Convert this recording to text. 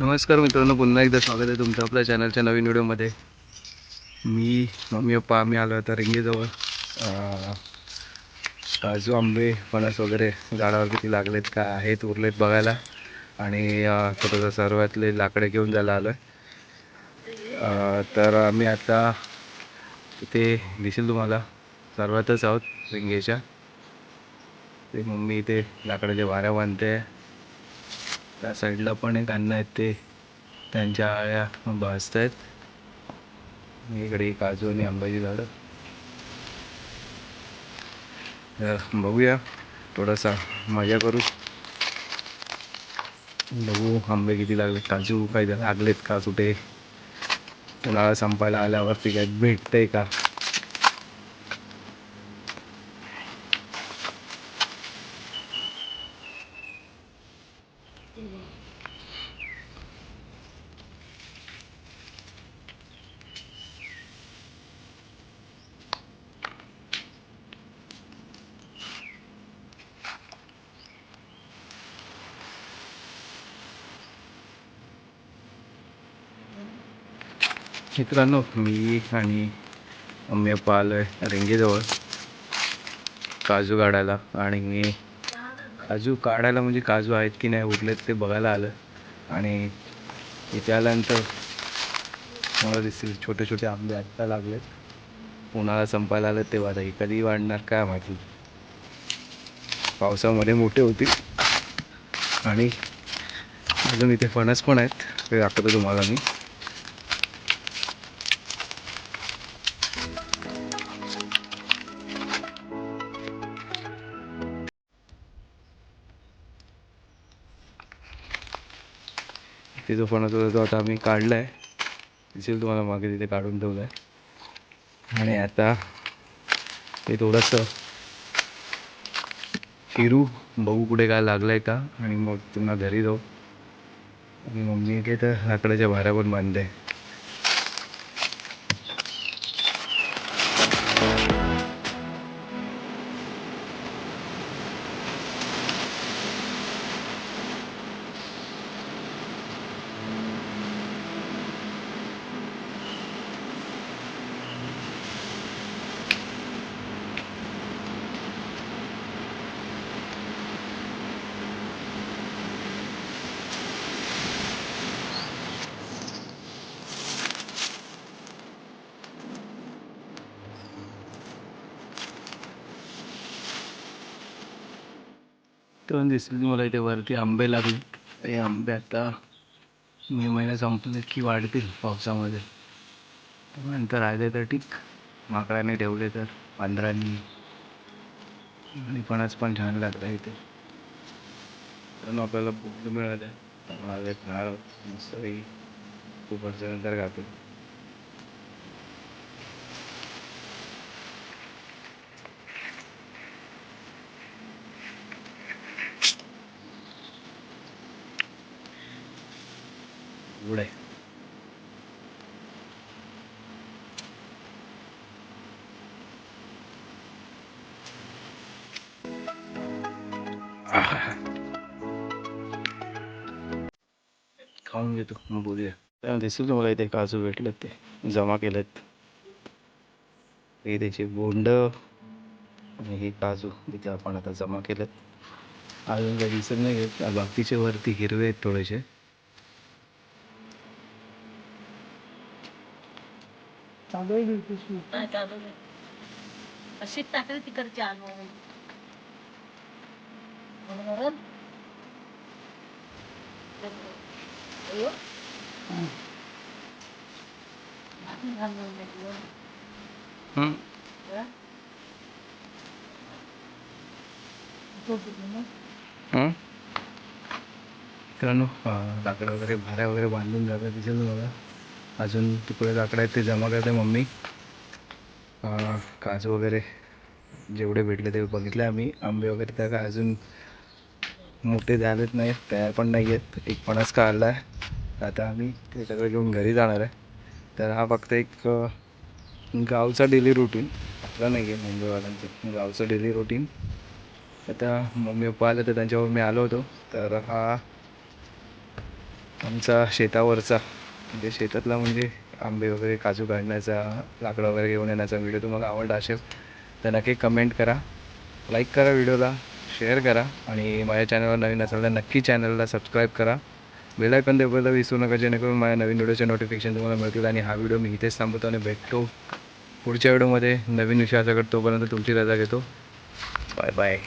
नमस्कार मित्रांनो पुन्हा एकदा स्वागत आहे तुमचं आपल्या चॅनलच्या नवीन व्हिडिओमध्ये. मी मम्मी पप्पा आम्ही आलो आता रिंगेजवळ. काजू आंबे फणस वगैरे झाडावर किती लागलेत का आहेत उरलेत बघायला. आणि थोडंसं सर्वातले लाकडे घेऊन जायला आलो आहे तर आम्ही आता तिथे दिसेल तुम्हाला सर्वातच आहोत रिंगेच्या. ते मम्मी इथे लाकडाच्या वाऱ्या बांधते. त्या साईडला पण एक अन्न आहेत ते. त्यांच्या आळ्या भाजत आहेत इकडे काजू आणि आंब्याची झाडं. बघूया. थोडासा मजा करू. बघू आंबे किती लागले काजू काय लागलेत का कुठे? उन्हाळा संपायला आल्यावरती काय भेटतंय का? मित्रांनो मी आणि मी आलो आहे रेंगेजवळ काजू काढायला आणि मी काजू काढायला म्हणजे काजू आहेत की नाही उरलेत ते बघायला आलं. आणि इथे आल्यानंतर मला दिसतील छोटे छोटे आंबे आत्ता लागलेत. उन्हाळा संपायला आलं तेव्हा आता कधी वाढणार काय माहिती. पावसामध्ये मोठे होतील. आणि अजून इथे फणस पण आहेत. ते दाखवतो तुम्हाला मी. ते जो फणस होता तो आता आम्ही काढला आहे दिसेल तुम्हाला मागे तिथे काढून ठेवला आहे आणि आता ते थोडंसं फिरू बघू कुठे काय लागलं आहे का? आणि मग पुन्हा घरी जाऊ. आणि मम्मी काय तर लाकडाच्या भाऱ्या पण बांधते तर दिसतील मला इथे वरती आंबे लागले. हे आंबे आता मे महिना संपले की वाढतील पावसामध्ये. नंतर आले तर ठीक. माकडाने ठेवले तर पांढरांनी. आणि फणस पण छान लागला इथे. पण आपल्याला भूक मिळाल्या त्यामुळे मस्त खूप वर्षानंतर खातो. गोड आहे खाऊन घेतो मग बोलूया. त्याला दिसेल तुम्हाला इथे काजू भेटलेत ते? जमा केलेत. हे त्याचे बोंड आणि हे काजू तिथे आपण आता जमा केलेत. अजून काही दिसत नाही घेत बाकीचे वरती हिरवे आहेत थोडेसे. आहे पिशवी नाही चालू नाही अशीच टाकली तिकडची आणून म्हणून अयो. भाकरी घालून घेतलं. हम्म. हं? मित्रांनो अं, लाकडं वगैरे भाऱ्या वगैरे बांधून जातात दिसेल तुम्हाला अजून तुकडे लाकडं आहेत ते जमा करते मम्मी. काजू वगैरे जेवढे भेटले ते बघितले आम्ही. आंबे वगैरे त्या काय अजून मोठे झालेच नाही तयार पण नाही आहेत. एक पणच काढला आहे. आता आम्ही ते सगळं घेऊन घरी जाणार आहे. तर हा फक्त एक गावचा डेली रुटीन आपला नाही आहे मुंबईवाल्यांचं. गावचं डेली रुटीन आता मम्मी पप्पा आले तर त्यांच्यावर मी आलो होतो. तर हा आमचा शेतावरचा म्हणजे शेतातला म्हणजे आंबे वगैरे काजू काढण्याचा लाकडं वगैरे घेऊन येण्याचा व्हिडिओ तुम्हाला आवडला असेल तर नक्की कमेंट करा लाईक करा व्हिडिओला शेअर करा आणि माझ्या चॅनलवर नवीन असाल तर नक्की चॅनलला सबस्क्राईब करा. बेलायकन आयकॉन दाबायला विसरू नका जेणेकरून माझ्या नवीन व्हिडिओचे नोटिफिकेशन तुम्हाला मिळतील आणि हा व्हिडिओ मी इथेच थांबवतो आणि भेटतो पुढच्या व्हिडिओमध्ये. नवीन विषयाचा तोपर्यंत तुमची रजा घेतो. Bye bye